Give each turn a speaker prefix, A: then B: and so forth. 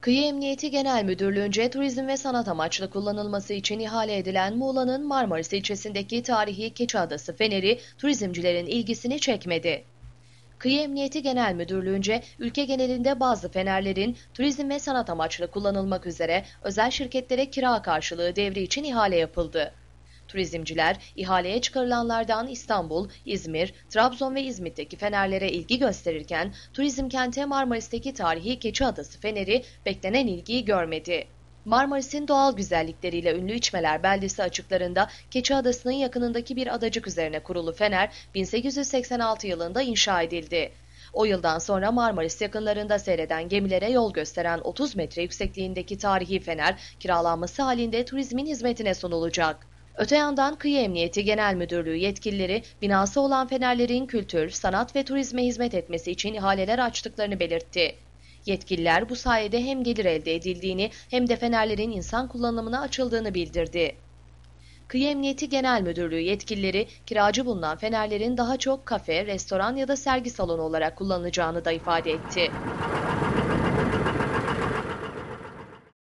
A: Kıyı Emniyeti Genel Müdürlüğü'nce turizm ve sanat amaçlı kullanılması için ihale edilen Muğla'nın Marmaris ilçesindeki tarihi Keçiadası Feneri turizmcilerin ilgisini çekmedi. Kıyı Emniyeti Genel Müdürlüğü'nce ülke genelinde bazı fenerlerin turizm ve sanat amaçlı kullanılmak üzere özel şirketlere kira karşılığı devri için ihale yapıldı. Turizmciler ihaleye çıkarılanlardan İstanbul, İzmir, Trabzon ve İzmit'teki fenerlere ilgi gösterirken turizm kente Marmaris'teki tarihi Keçiadası Feneri beklenen ilgiyi görmedi. Marmaris'in doğal güzellikleriyle ünlü İçmeler beldesi açıklarında Keçiadası'nın yakınındaki bir adacık üzerine kurulu fener 1886 yılında inşa edildi. O yıldan sonra Marmaris yakınlarında seyreden gemilere yol gösteren 30 metre yüksekliğindeki tarihi fener kiralanması halinde turizmin hizmetine sunulacak. Öte yandan Kıyı Emniyeti Genel Müdürlüğü yetkilileri binası olan fenerlerin kültür, sanat ve turizme hizmet etmesi için ihaleler açtıklarını belirtti. Yetkililer bu sayede hem gelir elde edildiğini hem de fenerlerin insan kullanımına açıldığını bildirdi. Kıyı Emniyeti Genel Müdürlüğü yetkilileri kiracı bulunan fenerlerin daha çok kafe, restoran ya da sergi salonu olarak kullanılacağını da ifade etti.